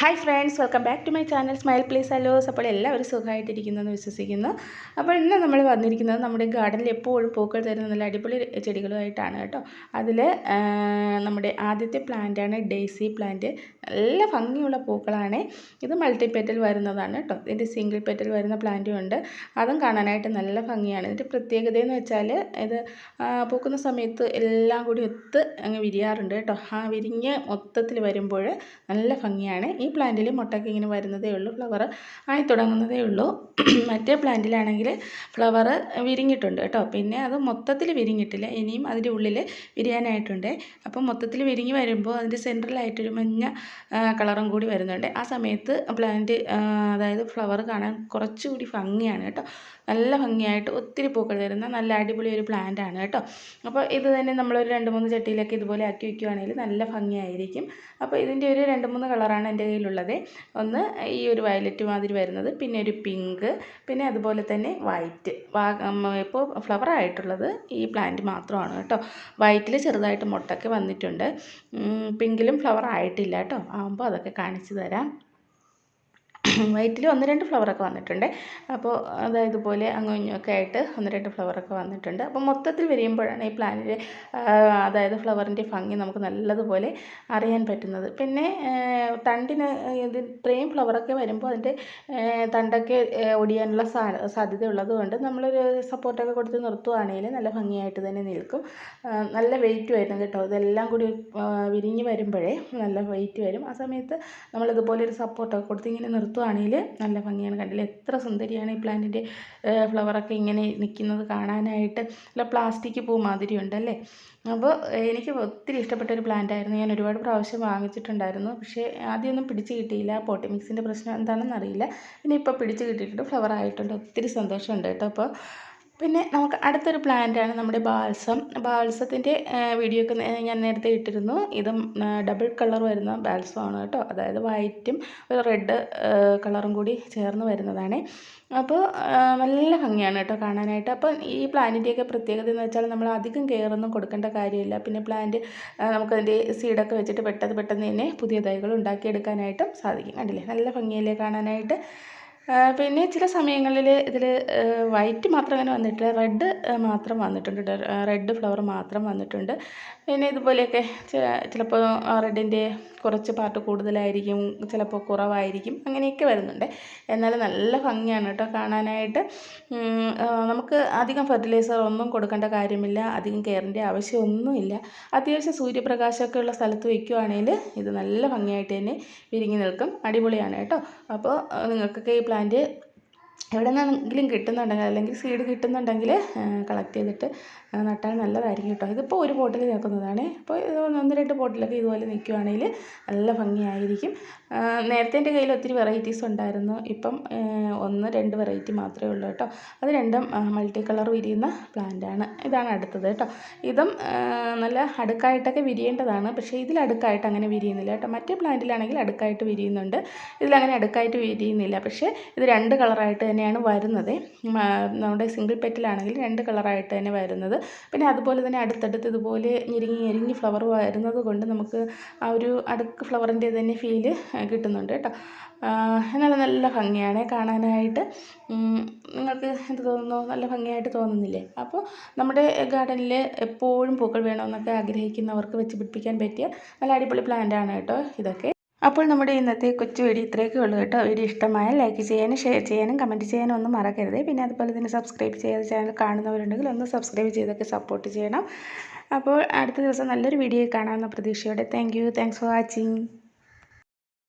Hi friends welcome back to my channel smile please allows അപ്പോൾ എല്ലാവരും സുഖമായിട്ടിരിക്കുന്നെന്ന് വിശ്വസിക്കുന്നു. അപ്പോൾ ഇന്ന് നമ്മൾ വന്നിരിക്കുന്നത് നമ്മുടെ ഗാർഡനിൽ എപ്പോഴും പൂക്കൾ തരുന്ന നല്ല അടിപൊളി ചെടികളുമായിട്ടാണ് കേട്ടോ. അതിൽ നമ്മുടെ ആദ്യത്തെ പ്ലാന്റാണ് ഡേസി പ്ലാന്റ് നല്ല ഭംഗിയുള്ള പൂക്കളാണ്. ഇത് മൾട്ടി പെറ്റൽ വരുന്നതാണ് കേട്ടോ. ഇതിന്റെ സിംഗിൾ പെറ്റൽ വരുന്ന പ്ലാന്റും ഉണ്ട്. അതും കാണാനായിട്ട് നല്ല ഭംഗിയാണ്. ഇതിന്റെ പ്രത്യേകത എന്ന് വെച്ചാൽ ഇത് പൂക്കുന്ന സമയത്ത് എല്ലാം കൂടി ഒത്ത് അങ്ങ് വിരിയാറുണ്ട് കേട്ടോ. ആ വിരിഞ്ഞ് മൊത്തത്തിൽ വരുമ്പോൾ നല്ല ഭംഗിയാണ്. ഈ പ്ലാന്റിൽ മുട്ടയ്ക്ക് ഇങ്ങനെ വരുന്നതേ ഉള്ളൂ. ഫ്ലവർ ആയി തുടങ്ങുന്നതേ ഉള്ളൂ. മറ്റേ പ്ലാന്റിലാണെങ്കിൽ ഫ്ലവർ വിരിഞ്ഞിട്ടുണ്ട് കേട്ടോ. പിന്നെ അത് മൊത്തത്തിൽ വിരിഞ്ഞിട്ടില്ല. ഇനിയും അതിന്റെ ഉള്ളിൽ വിരിയാനായിട്ടുണ്ട്. അപ്പം മൊത്തത്തിൽ വിരിഞ്ഞ് വരുമ്പോൾ അതിന്റെ സെൻട്രലായിട്ടൊരു മഞ്ഞ കളറും കൂടി വരുന്നുണ്ട്. ആ സമയത്ത് പ്ലാന്റ് അതായത് ഫ്ലവർ കാണാൻ കുറച്ചുകൂടി ഭംഗിയാണ് കേട്ടോ. നല്ല ഭംഗിയായിട്ട് ഒത്തിരി പൂക്കൾ തരുന്ന നല്ല അടിപൊളി ഒരു പ്ലാന്റ് ആണ് കേട്ടോ. അപ്പോൾ ഇത് തന്നെ നമ്മളൊരു രണ്ട് മൂന്ന് ചട്ടിയിലൊക്കെ ഇതുപോലെ ആക്കി വയ്ക്കുവാണെങ്കിൽ നല്ല ഭംഗിയായിരിക്കും. അപ്പോൾ ഇതിന്റെ ഒരു രണ്ട് മൂന്ന് കളറാണ് എന്റെ കയ്യിലുള്ളത്. ഒന്ന് ഈ ഒരു വയലറ്റ് മാതിരി വരുന്നത് പിന്നെ ഒരു പിങ്ക് പിന്നെ അതുപോലെ തന്നെ വൈറ്റ്. ഇപ്പോൾ ഫ്ലവർ ആയിട്ടുള്ളത് ഈ പ്ലാന്റ് മാത്രമാണ് കേട്ടോ. വൈറ്റിൽ ചെറുതായിട്ട് മുട്ടൊക്കെ വന്നിട്ടുണ്ട്. പിങ്കിലും ഫ്ലവർ ആയിട്ടില്ല കേട്ടോ. ആകുമ്പോൾ അതൊക്കെ കാണിച്ചു തരാം. വൈറ്റിൽ ഒന്ന് രണ്ട് ഫ്ലവറൊക്കെ വന്നിട്ടുണ്ട്. അപ്പോൾ അതായത് ഇതുപോലെ അങ്ങും ഇങ്ങുമൊക്കെ ആയിട്ട് ഒന്ന് രണ്ട് ഫ്ലവറൊക്കെ വന്നിട്ടുണ്ട്. അപ്പോൾ മൊത്തത്തിൽ വരുമ്പോഴാണ് ഈ പ്ലാന്റിന്റെ അതായത് ഫ്ലവറിന്റെ ഭംഗി നമുക്ക് നല്ലതുപോലെ അറിയാൻ പറ്റുന്നത്. പിന്നെ തണ്ടിന് ഇത് ഇത്രയും ഫ്ലവറൊക്കെ വരുമ്പോൾ അതിന്റെ തണ്ടൊക്കെ ഒടിയാനുള്ള സാധ്യത ഉള്ളതുകൊണ്ട് നമ്മളൊരു സപ്പോർട്ടൊക്കെ കൊടുത്ത് നിർത്തുവാണെങ്കിൽ നല്ല ഭംഗിയായിട്ട് തന്നെ നിൽക്കും. നല്ല വെയിറ്റ് വരും കേട്ടോ. ഇതെല്ലാം കൂടി വിരിഞ്ഞ് വരുമ്പോഴേ നല്ല വെയിറ്റ് വരും. ആ സമയത്ത് നമ്മളിതുപോലെ ഒരു സപ്പോർട്ടൊക്കെ കൊടുത്ത് ഇങ്ങനെ നിർത്തും നിർത്തുവാണെങ്കിൽ നല്ല ഭംഗിയാണ് കണ്ടില്ലേ? എത്ര സുന്ദരിയാണ് ഈ പ്ലാന്റിന്റെ ഫ്ലവറൊക്കെ ഇങ്ങനെ നിൽക്കുന്നത് കാണാനായിട്ട്. നല്ല പ്ലാസ്റ്റിക് പൂ മാതിരി ഉണ്ടല്ലേ അപ്പോൾ എനിക്ക് ഒത്തിരി ഇഷ്ടപ്പെട്ട ഒരു പ്ലാന്റ് ആയിരുന്നു. ഞാൻ ഒരുപാട് പ്രാവശ്യം വാങ്ങിച്ചിട്ടുണ്ടായിരുന്നു. പക്ഷേ ആദ്യമൊന്നും പിടിച്ച് കിട്ടിയില്ല. പോട്ടി മിക്സിന്റെ പ്രശ്നം എന്താണെന്ന് അറിയില്ല പിന്നെ ഇപ്പോൾ പിടിച്ച് കിട്ടിയിട്ടുണ്ട്. ഫ്ലവർ ആയിട്ടുണ്ട്. ഒത്തിരി സന്തോഷമുണ്ട് കേട്ടോ. അപ്പോൾ പിന്നെ നമുക്ക് അടുത്തൊരു പ്ലാന്റാണ് നമ്മുടെ ബാൽസം ബാൽസത്തിന്റെ വീഡിയോ ഒക്കെ ഞാൻ നേരത്തെ ഇട്ടിരുന്നു. ഇതും ഡബിൾ കളർ വരുന്ന ബാൽസമാണ് കേട്ടോ. അതായത് വൈറ്റും ഒരു റെഡ് കളറും കൂടി ചേർന്ന് വരുന്നതാണ്. അപ്പോൾ നല്ല ഭംഗിയാണ് കേട്ടോ കാണാനായിട്ട്. അപ്പോൾ ഈ പ്ലാന്റിന്റെയൊക്കെ പ്രത്യേകത എന്ന് വെച്ചാൽ നമ്മൾ അധികം കെയറൊന്നും കൊടുക്കേണ്ട കാര്യമില്ല. പിന്നെ പ്ലാന്റ് നമുക്കതിന്റെ സീഡൊക്കെ വെച്ചിട്ട് പെട്ടെന്ന് പെട്ടെന്ന് തന്നെ പുതിയ തൈകൾ ഉണ്ടാക്കിയെടുക്കാനായിട്ടും സാധിക്കും. കണ്ടില്ലേ? നല്ല ഭംഗിയല്ലേ കാണാനായിട്ട്? പിന്നെ ചില സമയങ്ങളിൽ ഇതിൽ വൈറ്റ് മാത്രം അങ്ങനെ വന്നിട്ടില്ല. റെഡ് മാത്രം വന്നിട്ടുണ്ട് റെഡ് ഫ്ലവർ മാത്രം വന്നിട്ടുണ്ട്. പിന്നെ ഇതുപോലെയൊക്കെ ചിലപ്പോൾ റെഡിന്റെ കുറച്ച് പാർട്ട് കൂടുതലായിരിക്കും ചിലപ്പോൾ കുറവായിരിക്കും അങ്ങനെയൊക്കെ വരുന്നുണ്ട്. എന്നാൽ നല്ല ഭംഗിയാണ് കേട്ടോ കാണാനായിട്ട്. നമുക്ക് അധികം ഫെർട്ടിലൈസർ ഒന്നും കൊടുക്കേണ്ട കാര്യമില്ല. അധികം കെയറിന്റെ ആവശ്യമൊന്നുമില്ല. അത്യാവശ്യം സൂര്യപ്രകാശമൊക്കെ ഉള്ള സ്ഥലത്ത് വയ്ക്കുവാണെങ്കിൽ ഇത് നല്ല ഭംഗിയായിട്ട് തന്നെ വിരിങ്ങി നിൽക്കും. അടിപൊളിയാണ് കേട്ടോ അപ്പോൾ നിങ്ങൾക്കൊക്കെ ഈ പ്ലാന്റ് എവിടെ നിന്നെങ്കിലും കിട്ടുന്നുണ്ടെങ്കിൽ അല്ലെങ്കിൽ സീഡ് കിട്ടുന്നുണ്ടെങ്കിൽ കളക്ട് ചെയ്തിട്ട് നട്ടാൽ നല്ലതായിരിക്കും കേട്ടോ. ഇതിപ്പോൾ ഒരു പോട്ടിൽ നിൽക്കുന്നതാണ് അപ്പോൾ ഒന്ന് രണ്ട് പോട്ടിലൊക്കെ ഇതുപോലെ നിൽക്കുകയാണെങ്കിൽ നല്ല ഭംഗിയായിരിക്കും. നേരത്തെ എന്റെ കയ്യിൽ ഒത്തിരി വെറൈറ്റീസ് ഉണ്ടായിരുന്നു. ഇപ്പം ഒന്ന് രണ്ട് വെറൈറ്റി മാത്രമേ ഉള്ളൂ കേട്ടോ. അത് രണ്ടും മൾട്ടി കളർ വിരിയുന്ന പ്ലാന്റാണ് ഇതാണ് അടുത്തത് കേട്ടോ. ഇതും നല്ല അടുക്കായിട്ടൊക്കെ വിരിയേണ്ടതാണ്. പക്ഷേ ഇതിൽ അടുക്കായിട്ട് അങ്ങനെ വിരിയുന്നില്ല കേട്ടോ. മറ്റേ പ്ലാന്റിലാണെങ്കിൽ അടുക്കായിട്ട് വിരിയുന്നുണ്ട്. ഇതിലങ്ങനെ അടുക്കായിട്ട് വിരിയുന്നില്ല. പക്ഷേ ഇത് രണ്ട് കളറായിട്ട് തന്നെയാണ് വരുന്നത്. നമ്മുടെ സിംഗിൾ പെറ്റിലാണെങ്കിൽ രണ്ട് കളറായിട്ട് തന്നെ വരുന്നത്. പിന്നെ അതുപോലെ തന്നെ അടുത്തടുത്ത് ഇതുപോലെ ഞെരുങ്ങി ഞെരുങ്ങി ഫ്ലവർ വരുന്നത് കൊണ്ട് നമുക്ക് ആ ഒരു അടുക്ക് ഫ്ലവറിന്റെ തന്നെ ഫീൽ കിട്ടുന്നുണ്ട് കേട്ടോ. എന്നാൽ നല്ല ഭംഗിയാണ് കാണാനായിട്ട്. നിങ്ങൾക്ക് എന്ത് തോന്നുന്നു? നല്ല ഭംഗിയായിട്ട് തോന്നുന്നില്ലേ? അപ്പോൾ നമ്മുടെ ഗാർഡനിൽ എപ്പോഴും പൂക്കൾ വേണമെന്നൊക്കെ ആഗ്രഹിക്കുന്നവർക്ക് വെച്ച് പിടിപ്പിക്കാൻ പറ്റിയ നല്ല അടിപൊളി പ്ലാന്റാണ് കേട്ടോ ഇതൊക്കെ. അപ്പോൾ നമ്മുടെ ഇന്നത്തെ കൊച്ചു വീഡിയോ ഇത്രയൊക്കെ ഉള്ളൂ കേട്ടോ. വീഡിയോ ഇഷ്ടമായ ലൈക്ക് ചെയ്യാനും ഷെയർ ചെയ്യാനും കമന്റ് ചെയ്യാനും ഒന്നും മറക്കരുത്. പിന്നെ അതുപോലെ തന്നെ സബ്സ്ക്രൈബ് ചെയ്ത ചാനൽ കാണുന്നവരുണ്ടെങ്കിൽ ഒന്ന് സബ്സ്ക്രൈബ് ചെയ്തൊക്കെ സപ്പോർട്ട് ചെയ്യണം. അപ്പോൾ അടുത്ത ദിവസം നല്ലൊരു വീഡിയോ കാണാമെന്ന പ്രതീക്ഷയോടെ. Thank you thanks for watching